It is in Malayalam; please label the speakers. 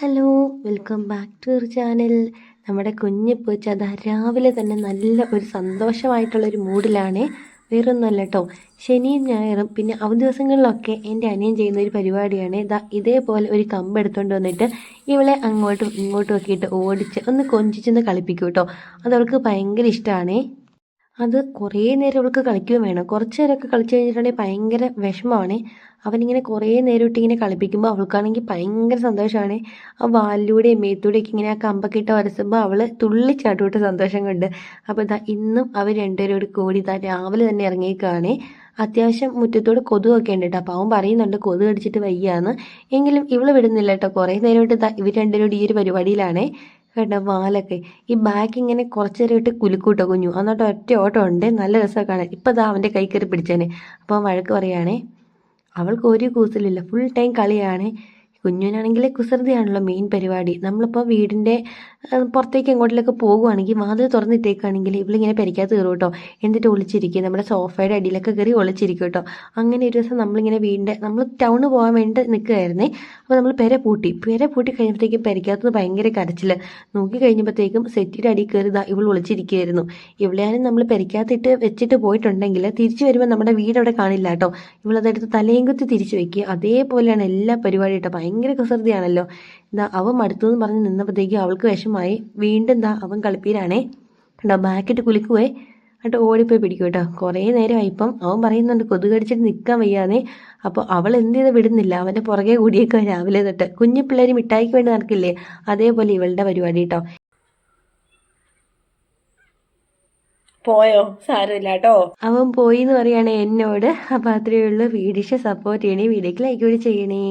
Speaker 1: Hello welcome back to your channel. നമ്മുടെ കുഞ്ഞ് പൂച്ച അതാ രാവിലെ തന്നെ നല്ല ഒരു സന്തോഷമായിട്ടുള്ളൊരു മൂഡിലാണ്. വേറൊന്നുമല്ല കേട്ടോ ശനിയും ഞായറും പിന്നെ അവധി ദിവസങ്ങളിലൊക്കെ എന്റെ അനിയൻ ചെയ്യുന്ന ഒരു പരിപാടിയാണ്. ഇതാ ഇതേപോലെ ഒരു കമ്പ് എടുത്തുകൊണ്ട് വന്നിട്ട് ഇവളെ അങ്ങോട്ടും ഇങ്ങോട്ടും ഒക്കെ ഇട്ട് ഓടിച്ച് ഒന്ന് കൊഞ്ചിച്ചൊന്ന് കളിപ്പിക്കും കേട്ടോ അത് അവൾക്ക് ഭയങ്കര ഇഷ്ടമാണേ അത് കുറേ നേരം അവൾക്ക് കളിക്കുകയും വേണം. കുറച്ച് നേരമൊക്കെ കളിച്ചു കഴിഞ്ഞിട്ടുണ്ടെങ്കിൽ ഭയങ്കര വിഷമമാണ്. അവനിങ്ങനെ കുറേ നേരം ഇട്ട് ഇങ്ങനെ കളിപ്പിക്കുമ്പോൾ അവൾക്കാണെങ്കിൽ ഭയങ്കര സന്തോഷമാണ്. ആ വാലിലൂടെയും മേത്തൂടെയൊക്കെ ഇങ്ങനെ ആ കമ്പൊക്കെ ഇട്ട് വരച്ചുമ്പോൾ അവൾ തുള്ളിച്ചാട്ടോട്ട് സന്തോഷം കൊണ്ട്. അപ്പോൾ ഇതാ ഇന്നും അവർ രണ്ടുപേരോട് കൂടി ഇതാ രാവിലെ തന്നെ ഇറങ്ങിയേക്കാണ് അത്യാവശ്യം മുറ്റത്തോട് കൊതുകൊക്കെ ഉണ്ട് കേട്ടോ. അപ്പോൾ അവൻ പറയുന്നുണ്ട് കൊതു കടിച്ചിട്ട് വയ്യാന്ന്. എങ്കിലും ഇവൾ വിടുന്നില്ല കേട്ടോ. കുറേ നേരമായിട്ട് ഇവർ രണ്ടുപേരോട് ഈ ഒരു പരിപാടിയിലാണേ. കേട്ടോ വാലൊക്കെ. ഈ ബാക്ക് ഇങ്ങനെ കുറച്ച് നേരം ഇട്ട് കുലുക്കൂട്ടോ കുഞ്ഞു. എന്നിട്ട് ഒറ്റ ഓട്ടം ഉണ്ട്. നല്ല രസമൊക്കെ കാണാൻ. ഇപ്പം ദാ അവന്റെ കൈ കയറി പിടിച്ചേനെ. അപ്പം വഴക്ക് പറയുകയാണേ അവൾക്ക് ഒരു കൂസലില്ല. ഫുൾ ടൈം കളിയാണ്. കുഞ്ഞിനാണെങ്കിൽ കുസൃതിയാണല്ലോ മെയിൻ പരിപാടി. നമ്മളിപ്പോൾ വീടിന്റെ പുറത്തേക്ക് എങ്ങോട്ടിലൊക്കെ പോകുവാണെങ്കിൽ വാതിൽ തുറന്നിട്ടേക്കാണെങ്കിൽ ഇവളിങ്ങനെ പരിക്കാത്ത കയറും കേട്ടോ. എന്നിട്ട് ഒളിച്ചിരിക്കും. നമ്മുടെ സോഫയുടെ അടിയിലൊക്കെ കയറി ഒളിച്ചിരിക്കും കേട്ടോ. അങ്ങനെ ഒരു ദിവസം നമ്മളിങ്ങനെ വീടിന്റെ നമ്മൾ ടൗണ് പോകാൻ വേണ്ടി നിൽക്കുകയായിരുന്നേ. അപ്പോൾ നമ്മൾ പെര പൂട്ടി. പെര പൂട്ടി കഴിഞ്ഞപ്പോഴത്തേക്കും പരിക്കാത്തത് ഭയങ്കര കരച്ചിൽ നോക്കി കഴിഞ്ഞപ്പോഴത്തേക്കും സെറ്റിയുടെ അടി കയറി ഇവൾ ഒളിച്ചിരിക്കുകയായിരുന്നു. ഇവളെയാലും നമ്മൾ പരിക്കാത്തിട്ട് വെച്ചിട്ട് പോയിട്ടുണ്ടെങ്കിൽ തിരിച്ചു വരുമ്പോൾ നമ്മുടെ വീട് അവിടെ കാണില്ല കേട്ടോ. ഇവളതെടുത്ത് തലയും കുത്തി തിരിച്ചു വെക്കുക. അതേപോലെയാണ് എല്ലാ പരിപാടിയും കേട്ടോ. ഭയങ്കര കുസൃതിയാണല്ലോ. എന്താ അവൻ മടുത്തതെന്ന് പറഞ്ഞ് നിന്നപ്പോഴത്തേക്കും അവൾക്ക് വിഷമായി വീണ്ടും എന്താ അവൻ കളിപ്പീരാണേ. കണ്ടോ ബാക്കിട്ട് കുലിക്കുവേ. എന്നിട്ട് ഓടിപ്പോയി പിടിക്കും കേട്ടോ. കുറേ നേരമായി ഇപ്പം അവൻ പറയുന്നുണ്ട് കൊതുകടിച്ചിട്ട് നിൽക്കാൻ വയ്യാതെ അപ്പോൾ അവൾ എന്ത് ചെയ്ത് വിടുന്നില്ല. അവന്റെ പുറകെ കൂടിയേക്കുക രാവിലെ തൊട്ട്. കുഞ്ഞു പിള്ളേർ മിഠായിക്ക് വേണ്ടി നടക്കില്ലേ? അതേപോലെ ഇവളുടെ പരിപാടി കേട്ടോ.
Speaker 2: പോയോ? സാരമില്ല കേട്ടോ.
Speaker 1: അവൻ പോയി എന്ന് പറയുകയാണെ എന്നോട്. അപ്പൊ അത്രയേ വീഡിഷ് സപ്പോർട്ട് ചെയ്യണേ. വീഡിയോക്ക് ലൈക്ക് കൂടി ചെയ്യണേ.